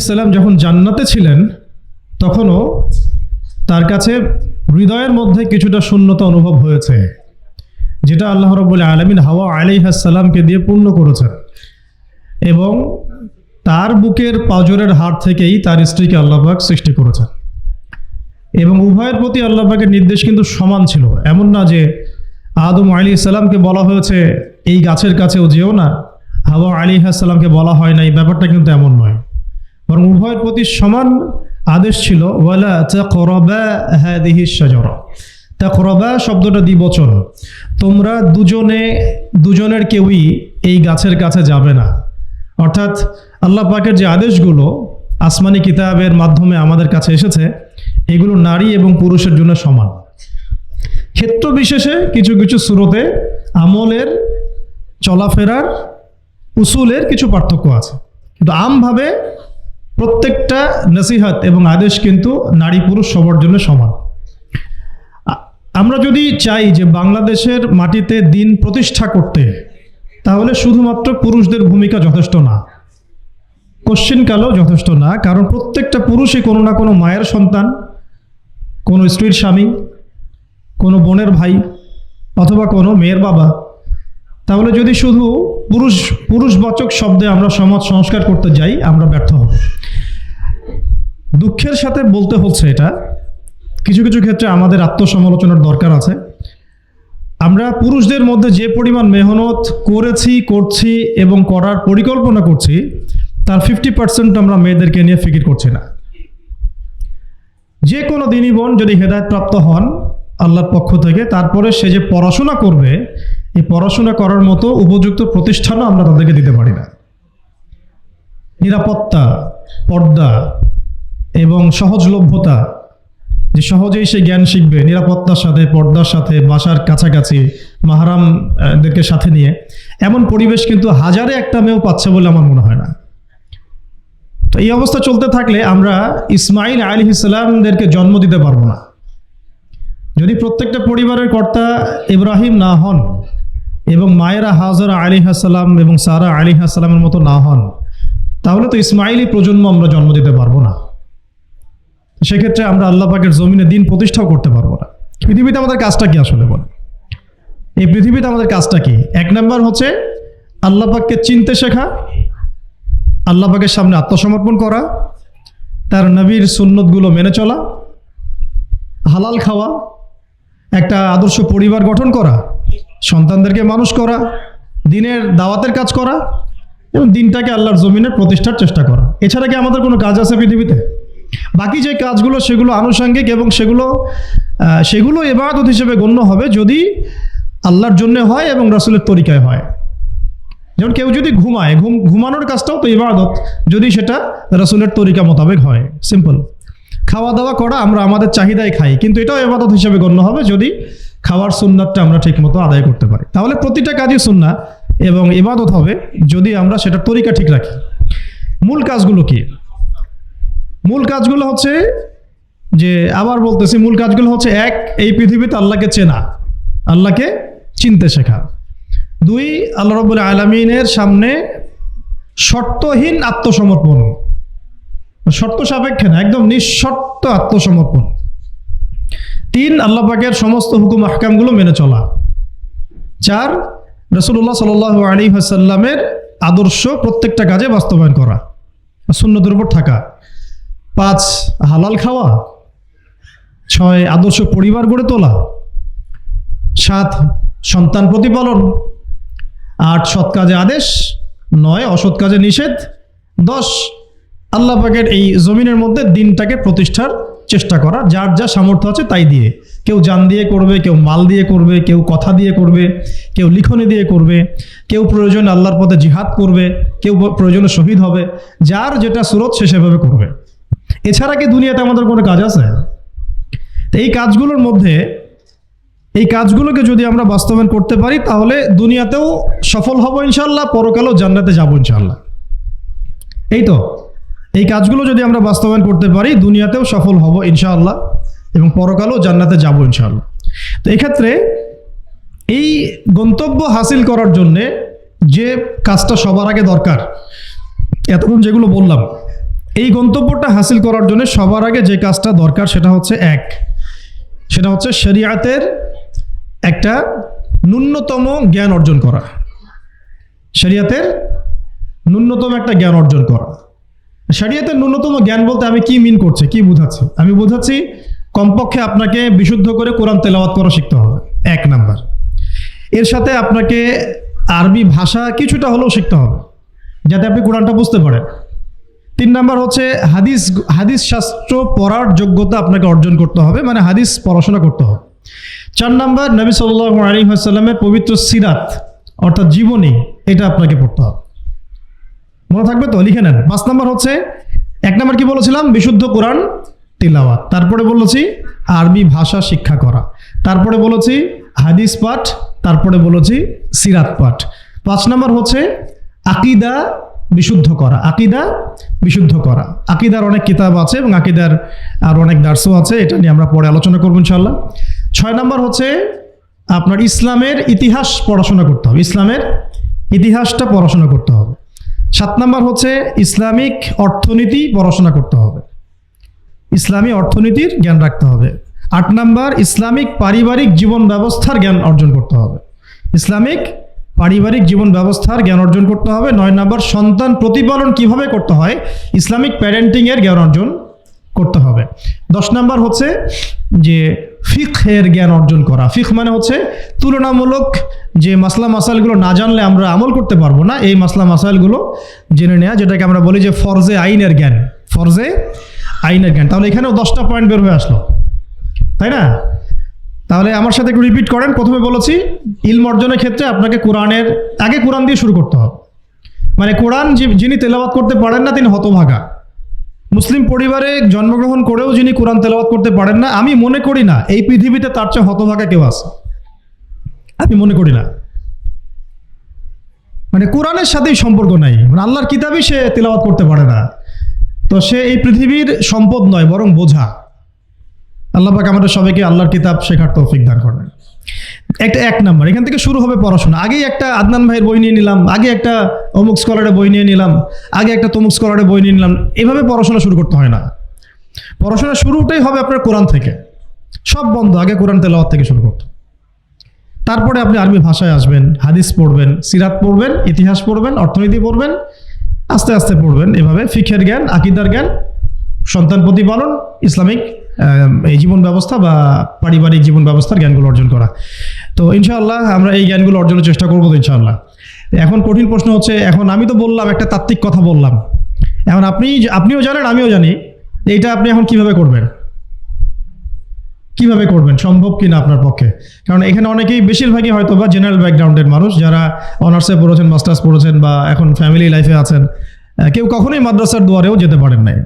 আলিহিসাল্লাম যখন জান্নাতে ছিলেন, তখনও তার কাছে হৃদয়ের মধ্যে কিছুটা শূন্যতা অনুভব হয়েছে, যেটা আল্লাহ রব্বুল আলমিন হাওয়া আলিহাসাল্লামকে দিয়ে পূর্ণ করেছেন এবং তার বুকের পাজরের হাড় থেকেই তার স্ত্রীকে আল্লাহবাক সৃষ্টি করেছেন। এবং উভয়ের প্রতি আল্লাহবাকের নির্দেশ কিন্তু সমান ছিল। এমন না যে আদম আলী সাল্লামকে বলা হয়েছে, এই গাছের কাছেও যেও না। হাওয়া আলী সাল্লামকে বলা হয় না এই ব্যাপারটা কিন্তু এমন নয়। বরং উভয়ের প্রতি সমান আদেশ ছিল, ওয়ালা তাকরাবা হাদিহি শাজারা। তাকরাবা শব্দটা দ্বিবচন। তোমরা দুজনে, দুজনের কেউই এই গাছের কাছে যাবে না। অর্থাৎ আল্লাহ পাকের যে আদেশগুলো আসমানি কিতাবের মাধ্যমে আমাদের কাছে এসেছে, এগুলো নারী এবং পুরুষের জন্য সমান। ক্ষেত্র বিশেষে কিছু কিছু সুরতে আমলের, চলাফেরার, উসুলের কিছু পার্থক্য আছে। কিন্তু আমভাবে প্রত্যেকটা নসিহাত এবং আদেশ কিন্তু নারী পুরুষ সবার জন্য সমান। আমরা যদি চাই যে বাংলাদেশের মাটিতে দিন প্রতিষ্ঠা করতে, তাহলে শুধুমাত্র পুরুষদের ভূমিকা যথেষ্ট না। কোশ্চিনকালও যথেষ্ট না, কারণ প্রত্যেকটা পুরুষই কোনো না কোনো মায়ের সন্তান, কোনো স্ত্রীর স্বামী, কোনো বোনের ভাই অথবা কোনো মেয়ের বাবা। তাহলে যদি শুধু পুরুষ, পুরুষবাচক শব্দে আমরা সমাজ সংস্কার করতে যাই, আমরা ব্যর্থ হব। দুঃখের সাথে বলতে হচ্ছে এটা। কিছু কিছু ক্ষেত্রে আমাদের আত্মসমালোচনার দরকার আছে। আমরা পুরুষদের মধ্যে যে পরিমাণ মেহনত করেছি, করছি এবং করার পরিকল্পনা করছি, তার ফিফটি পার্সেন্ট আমরা মেয়েদেরকে নিয়ে ফিকির করছি না। যে কোনো দিনই বোন যদি হেদায়তপ্রাপ্ত হন আল্লাহর পক্ষ থেকে, তারপরে সে যে পড়াশোনা করবে, এই পড়াশোনা করার মতো উপযুক্ত প্রতিষ্ঠানও আমরা তাদেরকে দিতে পারি না। নিরাপত্তা, পর্দা এবং সহজলভ্যতা, যে সহজেই সে জ্ঞান শিখবে নিরাপত্তার সাথে, পর্দার সাথে, বাসার কাছাকাছি, মাহারামদেরকে সাথে নিয়ে। এমন পরিবেশ কিন্তু হাজারে একটা মেয়েও পাচ্ছে বলে আমার মনে হয় না। তো এই অবস্থা চলতে থাকলে আমরা ইসমাইল আলী ইসলামদেরকে জন্ম দিতে পারব না। যদি প্রত্যেকটা পরিবারের কর্তা ইব্রাহিম না হন এবং মায়েরা হাজরা আলী হাসালাম এবং সারা আলী হাসালামের মতো না হন, তাহলে তো ইসমাইলি প্রজন্ম আমরা জন্ম দিতে পারব না। সেক্ষেত্রে আমরা আল্লাহ পাকের জমিনে দিন প্রতিষ্ঠাও করতে পারব না। পৃথিবীতে আমাদের কাজটা কি আসলে বল এই পৃথিবীতে আমাদের কাজটা কি? এক নাম্বার হচ্ছে আল্লাহ পাককে চিনতে শেখা, আল্লাহ পাকের সামনে আত্মসমর্পণ করা, তার নবীর সুন্নতগুলো মেনে চলা, হালাল খাওয়া, একটা আদর্শ পরিবার গঠন করা, সন্তানদেরকে মানুষ করা, দিনের দাওয়াতের কাজ করা এবং দিনটাকে আল্লাহর জমিনে প্রতিষ্ঠার চেষ্টা করা। এছাড়া কি আমাদের কোনো কাজ আছে পৃথিবীতে? বাকি যে কাজগুলো, সেগুলো আনুষঙ্গিক এবং সেগুলো সেগুলো এবাদত হিসেবে গণ্য হবে যদি আল্লাহর জন্য হয় এবং রাসুলের তরিকায় হয়। যেমন কেউ যদি ঘুমায়, ঘুম, ঘুমানোর কাজটাও তো ইবাদত, যদি সেটা রাসুলের তরিকা মোতাবেক হয়। সিম্পল খাওয়া দাওয়া করা আমরা আমাদের চাহিদায় খাই, কিন্তু এটাও ইবাদত হিসেবে গণ্য হবে যদি খাওয়ার সুন্নাতটা আমরা ঠিকমতো আদায় করতে পারি। তাহলে প্রতিটা কাজই সুন্না এবং ইবাদত হবে যদি আমরা সেটা তরিকা ঠিক রাখি। মূল কাজগুলো কি? মূল কাজগুলো হচ্ছে যে আবার বলতেছি, মূল কাজগুলো হচ্ছে এক, এই পৃথিবীতে আল্লাহকে চেনা, আল্লাহকে চিনতে শেখা। দুই, আল্লাহ রবুল আলমিনের সামনে শর্তহীন আত্মসমর্পণ। শর্ত সাপেক্ষে না, একদম নিঃশর্ত আত্মসমর্পণ। তিন, আল্লাহ পাকের সমস্ত হুকুম, আহকামগুলো মেনে চলা। চার রসুল্লাহ সাল আলী হাসাল্লামের আদর্শ প্রত্যেকটা কাজে বাস্তবায়ন করা, সুন্নতের উপর থাকা। পাঁচ হালাল খাওয়া, ছয় আদর্শ পরিবার গড়ে তোলা, সাত সন্তান প্রতিপালন, আট সৎ কাজে আদেশ, নয় অসৎ কাজে নিষেধ, দশ আল্লাহ এই জমিনের মধ্যে দিনটাকে প্রতিষ্ঠার চেষ্টা করা, যার যা সামর্থ্য আছে তাই দিয়ে। কেউ জান দিয়ে করবে, কেউ মাল দিয়ে করবে, কেউ কথা দিয়ে করবে, কেউ লিখনি দিয়ে করবে, কেউ প্রয়োজন আল্লাহর পথে জিহাদ করবে, কেউ প্রয়োজনে শহীদ হবে, যার যেটা সুরত সে সেভাবে করবে। এছাড়া কি দুনিয়াতে আমাদের কোনো কাজ আছে? তো এই কাজগুলোর মধ্যে, এই কাজগুলোকে যদি আমরা বাস্তবায়ন করতে পারি, তাহলে দুনিয়াতেও সফল হব ইনশাল্লাহ পরকালেও জান্নাতে যাব ইনশাল্লাহ এই তো, এই কাজগুলো যদি আমরা বাস্তবায়ন করতে পারি, দুনিয়াতেও সফল হব ইনশাআল্লাহ, এবং পরকালেও জান্নাতে যাব ইনশাআল্লাহ। তো এক্ষেত্রে এই গন্তব্য হাসিল করার জন্যে যে কাজটা সবার আগে দরকার, এতক্ষণ যেগুলো বললাম এই গন্তব্যটা হাসিল করার জন্য সবার আগে যে কাজটা দরকার সেটা হচ্ছে এক। সেটা হচ্ছে শরিয়াতের একটা ন্যূনতম জ্ঞান অর্জন করা। শরিয়াতের ন্যূনতম একটা জ্ঞান অর্জন করা। শরিয়াতের ন্যূনতম জ্ঞান বলতে আমি কি মিন করছি, কি বুঝাচ্ছি? আমি বোঝাচ্ছি কমপক্ষে আপনাকে বিশুদ্ধ করে কোরআন তেলাওয়াত করা শিখতে হবে। এক নাম্বার। এর সাথে আপনাকে আরবি ভাষা কিছুটা হলেও শিখতে হবে, যাতে আপনি কোরআনটা বুঝতে পারেন। তিন নাম্বার হচ্ছে হাদিস হাদিস শাস্ত্র পড়ার যোগ্যতা আপনাকে অর্জন করতে হবে মানে হাদিস পড়াশোনা করতে হবে। চার নাম্বার, নবী সাল্লাহ আলী পবিত্র সিরাত, অর্থাৎ জীবনী, এটা আপনাকে পড়তে হবে। মনে থাকবে তো? লিখে নেন। পাঁচ নাম্বার হচ্ছে, এক নাম্বার কি বলেছিলাম? বিশুদ্ধ কোরআন, তিলাওয়াত। তারপরে বলেছি, আরবি ভাষা শিক্ষা করা। তারপরে বলেছি, হাদিস পাঠ। তারপরে বলেছি, সিরাত পাঠ। পাঁচ নাম্বার হচ্ছে, আকিদা বিশুদ্ধ করা। আকিদা বিশুদ্ধ করা। আকিদার অনেক কিতাব আছে এবং আকিদার আর অনেক দার্সও আছে, এটা নিয়ে আমরা পরে আলোচনা করব ইনশাল্লাহ ছয় নম্বর হচ্ছে আপনার ইসলামের ইতিহাস পড়াশোনা করতে হবে। ইসলামের ইতিহাসটা পড়াশোনা করতে হবে। সাত নম্বর হচ্ছে ইসলামিক অর্থনীতি পড়াশোনা করতে হবে। ইসলামী অর্থনীতির জ্ঞান রাখতে হবে। আট নাম্বার, ইসলামিক পারিবারিক জীবন ব্যবস্থার জ্ঞান অর্জন করতে হবে। ইসলামিক পারিবারিক জীবন ব্যবস্থার জ্ঞান অর্জন করতে হবে। নয় নম্বর, সন্তান প্রতিপালন কীভাবে করতে হয়? ইসলামিক প্যারেন্টিং এর জ্ঞান অর্জন করতে হবে। দশ নাম্বার হচ্ছে যে ফিখের জ্ঞান অর্জন করা। ফিখ মানে হচ্ছে তুলনামূলক যে মাসলা মাসাইলগুলো না জানলে আমরা আমল করতে পারব না, এই মাসলা মাসাইলগুলো জেনে নেওয়া যেটাকে আমরা বলি যে ফরজে আইনের জ্ঞান। ফরজে আইনের জ্ঞান। তাহলে এখানেও দশটা পয়েন্ট বের হয়ে আসলো। তাই না? তাহলে আমার সাথে একটু রিপিট করেন। প্রথমে বলেছি, ইলম অর্জনের ক্ষেত্রে আপনাকে কোরআনের, আগে কোরআন দিয়ে শুরু করতে হবে। মানে কোরআন যিনি তেলাওয়াত করতে পারেন না, তিনি হতভাগা। মুসলিম পরিবারে জন্মগ্রহণ করেও যিনি কোরআন তেলাওয়াত করতে পারেন না, আমি মনে করি না, এই পৃথিবীতে তার চেয়ে হতভাগা কেউ আছে। আমি মনে করি না। মানে কোরআনের সাথেই সম্পর্ক নাই। মানে আল্লাহর কিতাবই সে তেলাওয়াত করতে পারে না। তো সে এই পৃথিবীর সম্পদ নয়, বরং বোঝা। আল্লাহ পাক আমাদের সবাইকে আল্লাহর কিতাব শেখার তৌফিক দান করবেন। একটা এক নাম্বার, এখান থেকে শুরু হবে পড়াশোনা। আগেই একটা আদনান ভাইয়ের বই নিয়ে নিলাম, আগে একটা অমুক স্কলারের বই নিয়ে নিলাম, আগে একটা তমুক স্কলারের বই নিয়ে নিলাম, এভাবে পড়াশোনা শুরু করতে হয় না। পড়াশোনা শুরুটাই হবে আপনার কোরআন থেকে। সব বন্ধ, আগে কোরআন তেলাওয়াত থেকে শুরু করতে। তারপরে আপনি আরবি ভাষায় আসবেন, হাদিস পড়বেন, সিরাত পড়বেন, ইতিহাস পড়বেন, অর্থনীতি পড়বেন, আস্তে আস্তে পড়বেন। এভাবে ফিখের জ্ঞান, আকিদার জ্ঞান, সন্তান প্রতিপালন, ইসলামিক এই জীবন ব্যবস্থা বা পারিবারিক জীবন ব্যবস্থার জ্ঞানগুলো অর্জন করা। তো ইনশাআল্লাহ আমরা এই জ্ঞানগুলো অর্জনের চেষ্টা করব তো ইনশাআল্লাহ। এখন কঠিন প্রশ্ন হচ্ছে, এখন আমি তো বললাম, একটা তাত্ত্বিক কথা বললাম। এখন আপনি আপনিও জানেন, আমিও জানি, এইটা আপনি এখন কীভাবে করবেন? কীভাবে করবেন? সম্ভব কিনা আপনার পক্ষে? কারণ এখানে অনেকেই বেশিরভাগই হয়তো বা জেনারেল ব্যাকগ্রাউন্ডের মানুষ, যারা অনার্সে পড়েছেন মাস্টার্স পড়েছেন বা এখন ফ্যামিলি লাইফে আছেন। কেউ কখনোই মাদ্রাসার দুয়ারেও যেতে পারেন নাই।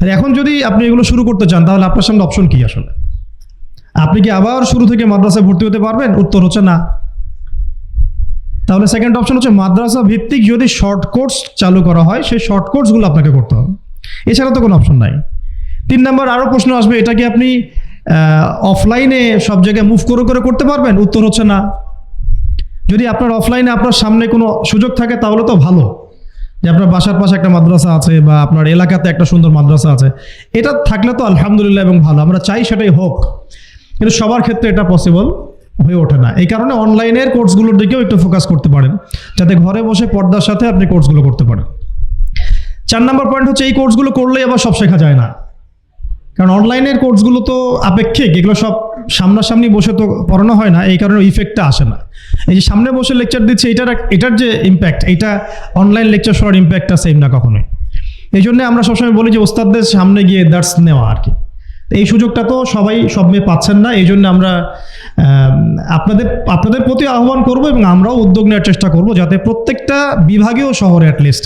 তাহলে এখন যদি আপনি এগুলো শুরু করতে চান, তাহলে আপনার সামনে অপশন কি আসলে? আপনি কি আবার শুরু থেকে মাদ্রাসায় ভর্তি হতে পারবেন? উত্তর হচ্ছে না। তাহলে সেকেন্ড অপশন হচ্ছে মাদ্রাসা ভিত্তিক যদি শর্ট কোর্স চালু করা হয়, সেই শর্ট কোর্সগুলো আপনাকে করতে হবে। এছাড়া তো কোনো অপশন নাই। তিন নম্বর আরও প্রশ্ন আসবে, এটা কি আপনি অফলাইনে সব জায়গায় মুভ করে করে করতে পারবেন? উত্তর হচ্ছে না। যদি আপনার অফলাইনে আপনার সামনে কোনো সুযোগ থাকে, তাহলে তো ভালো। যে আপনার বাসার পাশে একটা মাদ্রাসা আছে বা আপনার এলাকাতে একটা সুন্দর মাদ্রাসা আছে, এটা থাকলে তো আলহামদুলিল্লাহ এবং ভালো। আমরা চাই সেটাই হোক। কিন্তু সবার ক্ষেত্রে এটা পসিবল হয়ে ওঠে না। এই কারণে অনলাইনের কোর্সগুলোর দিকেও একটু ফোকাস করতে পারেন। যাতে ঘরে বসে পর্দার সাথে আপনি কোর্সগুলো করতে পারেন। চার নম্বর পয়েন্ট হচ্ছে এই কোর্সগুলো করলেই আবার সব শেখা যায় না। কারণ অনলাইনের কোর্সগুলো তো আপেক্ষিক। এগুলো সব সামনাসামনি বসে তো পড়ানো হয় না, এই কারণে ইফেক্টটা আসে না। এই যে সামনে বসে লেকচার দিচ্ছে, এটার এটার যে ইম্প্যাক্ট এটা অনলাইন লেকচার শোনার ইম্প্যাক্টটা সেম না কখনোই। এই জন্য আমরা সবসময় বলি যে, ওস্তাদদের সামনে গিয়ে দার্স নেওয়া আর কি। এই সুযোগটা তো সবাই, সব মেয়ে পাচ্ছেন না, এই জন্য আমরা আপনাদের আপনাদের প্রতি আহ্বান করব এবং আমরাও উদ্যোগ নেওয়ার চেষ্টা করব যাতে প্রত্যেকটা বিভাগীয় শহরে অ্যাটলিস্ট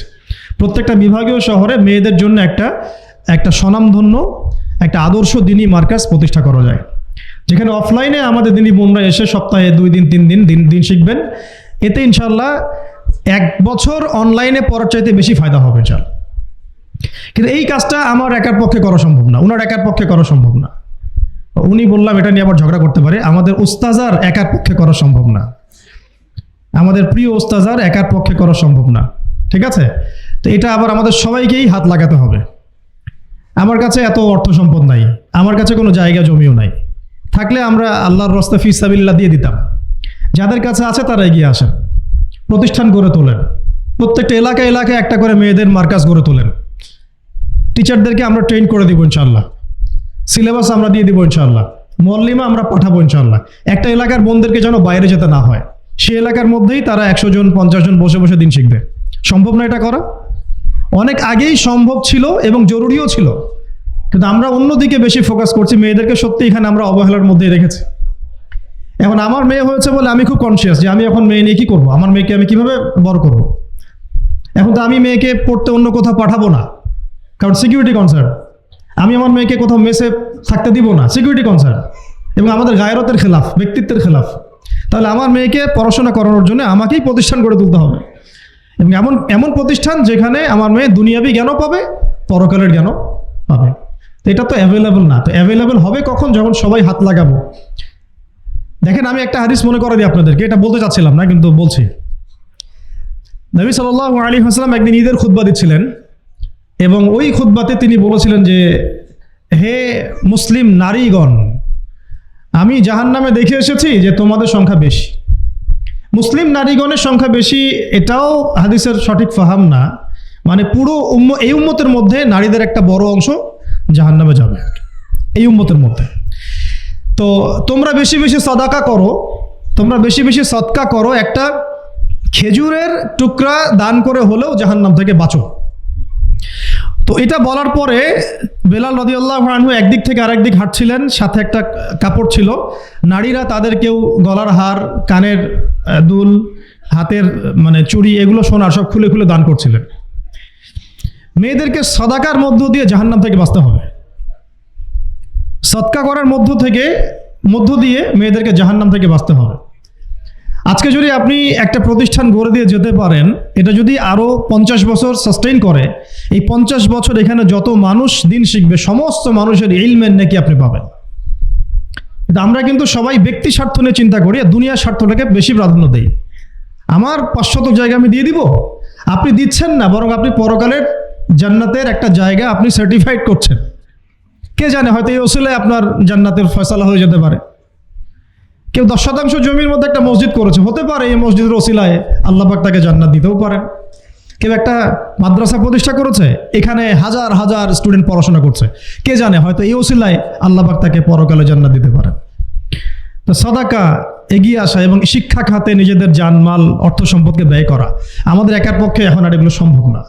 প্রত্যেকটা বিভাগীয় শহরে মেয়েদের জন্য একটা একটা স্বনামধন্য, একটা আদর্শ দিনী মার্কাস প্রতিষ্ঠা করা যায়। যেখানে অফলাইনে আমাদের দিনী বোনরা এসে সপ্তাহে দুই দিন, তিন দিন দিন দিন শিখবেন। এতে ইনশাল্লাহ এক বছর অনলাইনে পড়ার চাইতে বেশি ফায়দা হবে চাল কিন্তু এই কাজটা আমার একার পক্ষে করা সম্ভব না, ওনার একার পক্ষে করা সম্ভব না। উনি বললাম, এটা নিয়ে আবার ঝগড়া করতে পারে। আমাদের উস্তাজার একার পক্ষে করা সম্ভব না। আমাদের প্রিয় ওস্তাজার একার পক্ষে করা সম্ভব না। ঠিক আছে? তো এটা আবার আমাদের সবাইকেই হাত লাগাতে হবে। আমার কাছে এত অর্থ সম্পদ নাই। আমার কাছে কোনো জায়গা জমিও নাই। থাকলে আমরা আল্লাহর রস্তে ফিসাবিল্লা দিয়ে দিতাম। যাদের কাছে আছে তারা এগিয়ে আসেন। প্রতিষ্ঠান গড়ে তোলেন। প্রত্যেকটা এলাকা এলাকায় একটা করে মেয়েদের মার্কাজ গড়ে তোলেন। টিচারদেরকে আমরা ট্রেন করে দিব ইনশাল্লাহ সিলেবাস আমরা দিয়ে দিব ইনশাল্লাহ মল্লিমা আমরা পাঠাবো ইনশাল্লাহ একটা এলাকার বোনদেরকে যেন বাইরে যেতে না হয়। সে এলাকার মধ্যেই তারা একশো জন, পঞ্চাশ জন বসে বসে দিন শিখবে। সম্ভব না এটা করা? অনেক আগেই সম্ভব ছিল এবং জরুরিও ছিল। কিন্তু আমরা অন্যদিকে বেশি ফোকাস করছি, মেয়েদেরকে সত্যি এখানে আমরা অবহেলার মধ্যেই রেখেছি। এখন আমার মেয়ে হয়েছে বলে আমি খুব কনসিয়াস যে আমি এখন মেয়ে নিয়ে কি করব? আমার মেয়েকে আমি কীভাবে বড় করব? এখন তো আমি মেয়েকে পড়তে অন্য কোথাও পাঠাবো না। কারণ সিকিউরিটি কনসার্ন আমি আমার মেয়েকে কোথাও মেসে থাকতে দিব না। সিকিউরিটি কনসার্ন এবং আমাদের গায়রতের খেলাফ, ব্যক্তিত্বের খেলাফ। তাহলে আমার মেয়েকে পড়াশোনা করানোর জন্য আমাকেই প্রতিষ্ঠান গড়ে তুলতে হবে। এবং এমন এমন প্রতিষ্ঠান যেখানে আমার মেয়ে দুনিয়াবি জ্ঞানও পাবে, পরকালের জ্ঞানও তো এটা তো অ্যাভেলেবল না। তো অ্যাভেলেবল হবে কখন? যখন সবাই হাত লাগাবো। দেখেন, আমি একটা হাদিস মনে করে দিই আপনাদেরকে। এটা বলতে চাচ্ছিলাম না, কিন্তু বলছি। নবী সাল্লাহ আলী হাসলাম একদিন ঈদের খুদ্া দিচ্ছিলেন এবং ওই খুদ্বাতে তিনি বলেছিলেন যে, হে মুসলিম নারীগণ, আমি জাহান নামে দেখে এসেছি যে তোমাদের সংখ্যা বেশি। মুসলিম নারীগণের সংখ্যা বেশি, এটাও হাদিসের সঠিক ফাহাম না। মানে পুরো উম্ম, এই উম্মতের মধ্যে নারীদের একটা বড় অংশ জাহান নামে যাবে। এই উম্মতের মধ্যে। তো তোমরা বেশি বেশি সদাকা করো, তোমরা বেশি বেশি সৎকা করো, একটা খেজুরের টুকরা দান করে হলেও জাহান্নাম থেকে বাঁচো। তো এটা বলার পরে বেলাল রদিউল্লাহ আনহু একদিক থেকে আরেক দিক হাঁটছিলেন, সাথে একটা কাপড় ছিল। নারীরা তাদের কেউ গলার হার, কানের দুল, হাতের মানে চুড়ি, এগুলো সোনার সব খুলে খুলে দান করছিলেন। মেয়েদেরকে সদাকার মধ্য দিয়ে জাহান্নাম থেকে বাঁচতে হবে। সৎকা করার মধ্য থেকে, মধ্য দিয়ে মেয়েদেরকে জাহান্নাম থেকে বাঁচতে হবে। আজকে যদি আপনি একটা প্রতিষ্ঠান গড়ে দিয়ে যেতে পারেন, এটা যদি আরও পঞ্চাশ বছর সাস্টেইন করে, এই পঞ্চাশ বছর এখানে যত মানুষ দিন শিখবে, সমস্ত মানুষের ইলমেন নাকি আপনি পাবেন। কিন্তু আমরা কিন্তু সবাই ব্যক্তি স্বার্থ নিয়ে চিন্তা করি, আর দুনিয়ার স্বার্থটাকে বেশি প্রাধান্য দিই। আমার পাঁচশত জায়গা আমি দিয়ে দিব। আপনি দিচ্ছেন না, বরং আপনি পরকালের জান্নাতের একটা জায়গা আপনি সার্টিফাইড করছেন। কে জানে, হয়তো এই ওসিলায় আপনার জান্নাতের ফয়সালা হয়ে যেতে পারে। কেউ দশ শতাংশ জমির মধ্যে একটা মসজিদ করেছে, হতে পারে এই মসজিদের ওসিলায় আল্লাহ পাক তাকে জান্নাত দিতেও পারেন। কেউ একটা মাদ্রাসা প্রতিষ্ঠা করেছে, এখানে হাজার হাজার স্টুডেন্ট পড়াশোনা করছে। কে জানে, হয়তো এই ওসিলায় আল্লাহ পাক তাকে পরকালে জান্নাত দিতে পারেন। তো সদাকা এগিয়ে আসা এবং শিক্ষা খাতে নিজেদের জানমাল, অর্থ সম্পদকে ব্যয় করা, আমাদের একার পক্ষে এখন আর এগুলো সম্ভব না।